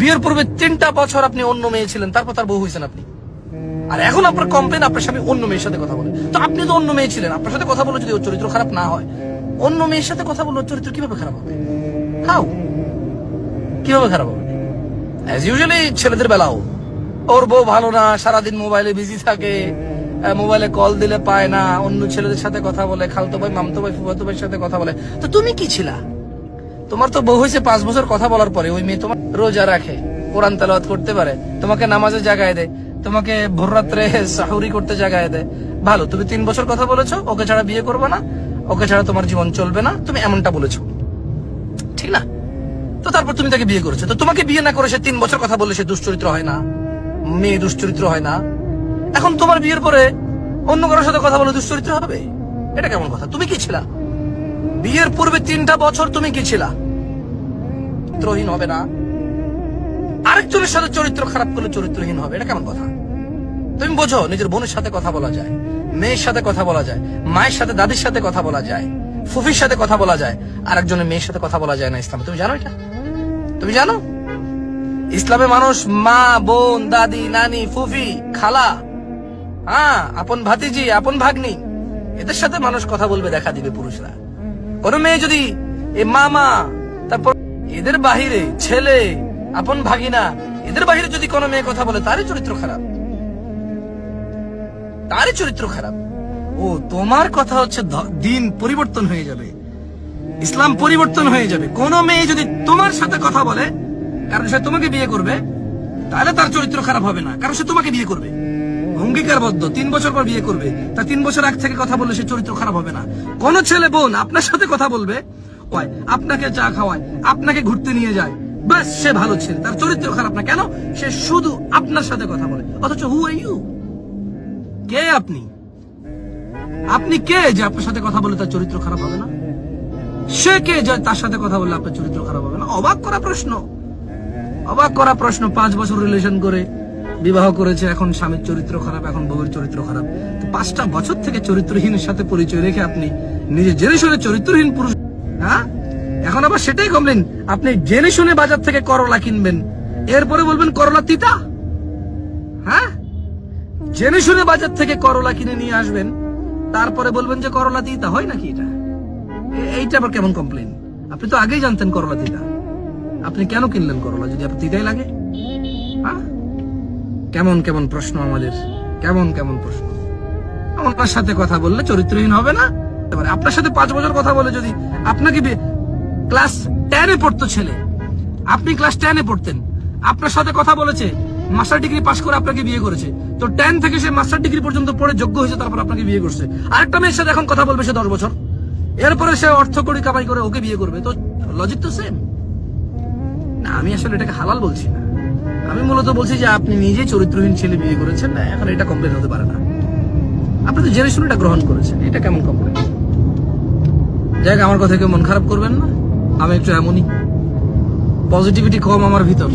বিয়ের পূর্বে তিনটা বছর আপনি অন্য মেয়ে ছিলেন, তারপর তার বউ হয়েছেন আপনি। আর এখন আপনার কমপ্লেন আপনার স্বামী অন্য মেয়ের সাথে কথা বলে। তো আপনি তো অন্য মেয়ে ছিলেন, আপনার সাথে কথা বলে যদি ওর চরিত্র খারাপ না হয়, অন্য মেয়ের সাথে কথা বলে ওর চরিত্র কীভাবে খারাপ হবে? হাউ কীভাবে খারাপ হবে? অ্যাজ ইউজুয়ালি ছেলেদের বেলাও। ওর বউ ভালো না, সারাদিন মোবাইলে বিজি থাকে মোবাইলে কল দিলে পায় না, অন্য ছেলেদের সাথে কথা বলে, খালতো ভাই, মামতো ভাই, ফুফাতো ভাইয়ের সাথে কথা বলে। তো তুমি কি ছিলা? তোমার তো বউ হয়েছে পাঁচ বছর কথা বলার পরে, ওই মেয়ে তোমার রোজা রাখে, কোরআন তেলাওয়াত করতে পারে, তোমাকে নামাজে জাগায় দেয়, তোমাকে ভোর রাত্রে সাহুরি করতে জাগায় দেয়। ভালো, তুমি তিন বছর কথা বলেছ, ওকে ছাড়া বিয়ে করবে না, ওকে ছাড়া তোমার জীবন চলবে না, তুমি এমনটা বলেছ। ঠিক না? তো তারপর তুমি তাকে বিয়ে করেছ, তো তোমাকে বিয়ে না করে সে তিন বছর কথা বলে সে দুশ্চরিত্র হয় না, মেয়ে দুশ্চরিত্র হয় না। এখন তোমার বিয়ের পরে অন্য কারোর সাথে কথা বলে দুশ্চরিত্র হবে? এটা কেমন কথা? তুমি কি ছিলা? বিয়ের পূর্বে তিনটা বছর তুমি কি ছিলা চরিত্রহীন হবে না। আরেকজনের সাথে চরিত্র খারাপ করলে চরিত্রহীন হবে, এটা কেমন কথা? তুমি বোঝো, নিজের বোনের সাথে কথা বলা যায়, মেয়ের সাথে কথা বলা যায়, মায়ের সাথে দাদির সাথে কথা বলা যায়, ফুফির সাথে কথা বলা যায় আর একজনের মেয়ের সাথে কথা বলা যায় না ইসলামে। তুমি জানো এটা? তুমি জানো? ইসলামে মানুষ মা, বোন, দাদি, নানি, ফুফি, খালা হ্যাঁ আপন ভাতিজি, আপন ভাগ্নি, এদের সাথে মানুষ কথা বলবে, দেখা দিবে পুরুষরা। কোন মেয়ে যদি এ মামা, তারপর এদের বাহিরে ছেলে, আপন ভাগিনা, এদের বাহিরে যদি কোনো মেয়ে কথা বলে, তারই চরিত্র খারাপ। তারই চরিত্র খারাপ। ও, তোমার কথা হচ্ছে দিন পরিবর্তন হয়ে যাবে। ইসলাম পরিবর্তন হয়ে যাবে। কোন মেয়ে যদি তোমার সাথে কথা বলে, কারণ সে তোমাকে বিয়ে করবে, তাহলে তার চরিত্র খারাপ হবে না, কারণ সে তোমাকে বিয়ে করবে। অঙ্গীকারবদ্ধ, তিন বছর পর বিয়ে করবে, তা তিন বছর আগ থেকে কথা বললে সে চরিত্র খারাপ হবে না। কোন ছেলে বোন আপনার সাথে কথা বলবে ওই আপনাকে চা খাওয়ায়, আপনাকে ঘুরতে নিয়ে যায় বাস সে ভালো ছেলে, তার চরিত্র খারাপ না। কেন? সে শুধু আপনার সাথে কথা বলে। অথচ হু আর ইউ কে আপনি? আপনি কে যে আপনার সাথে কথা বলে তার চরিত্র খারাপ হবে না? সে কে যে তার সাথে কথা বললে আপনার চরিত্র খারাপ হবে না? অবাক করা প্রশ্ন। অবাক করা প্রশ্ন, পাঁচ বছর রিলেশন করে বিবাহ করেছে, এখন স্বামীর চরিত্র খারাপ, এখন বউয়ের চরিত্র খারাপ। তো পাঁচটা বছর থেকে চরিত্রহীনের সাথে পরিচয় রেখে আপনি নিজে জেনে শুনে চরিত্রহীন পুরুষ হ্যাঁ? এখন আবার সেটাই কমলেন, আপনি জেনে শুনে বাজার থেকে করলা কিনবেন। এরপরে বলবেন করলা তিতা হ্যাঁ? জেনে শুনে বাজার থেকে করলা কিনে নিয়ে আসবেন, তারপরে বলবেন যে করলা তিতা, হয় নাকি এটা? এইটা আবার কেমন কমপ্লেন আপনি তো আগেই জানতেন করলা তিতা। আপনি কেন কিনলেন করলা, যদি আপনার তিতাই লাগে? হ্যাঁ? কেমন কেমন প্রশ্ন আমাদের? কেমন কেমন প্রশ্ন? আমার সাথে কথা বললে চরিত্রহীন হবে না? আপনার সাথে পাঁচ বছর কথা বলে যদি আপনাকে ক্লাস টেনে পড়তো ছেলে, আপনি ক্লাস টেনে পড়তেন। আপনার সাথে কথা বলেছে মাস্টার ডিগ্রি পাশ করে আপনাকে বিয়ে করেছে। তো টেন থেকে সে মাস্টার ডিগ্রি পর্যন্ত পড়ে যোগ্য হয়েছে, তারপর আপনাকে বিয়ে করছে। আরেকটা মেয়ের সাথে এখন কথা বলবে সে দশ বছর। এরপরে সে অর্থ করি কামাই করে ওকে বিয়ে করবে। তো লজিক তো সেম না, আমি আসলে এটাকে হালাল বলছি না। আমি মূলত বলছি যে আপনি নিজে চরিত্রহীন ছেলে বিয়ে করেছেন না, এখন এটা কমপ্লেন হতে পারে না। আপনি তো জেনে শুনে এটা গ্রহণ করেছেন, এটা কেমন কমপ্লেন যাই আমার কথা কেউ মন খারাপ করবেন না। আমি একটু এমনই। পজিটিভিটি কম আমার ভিতর।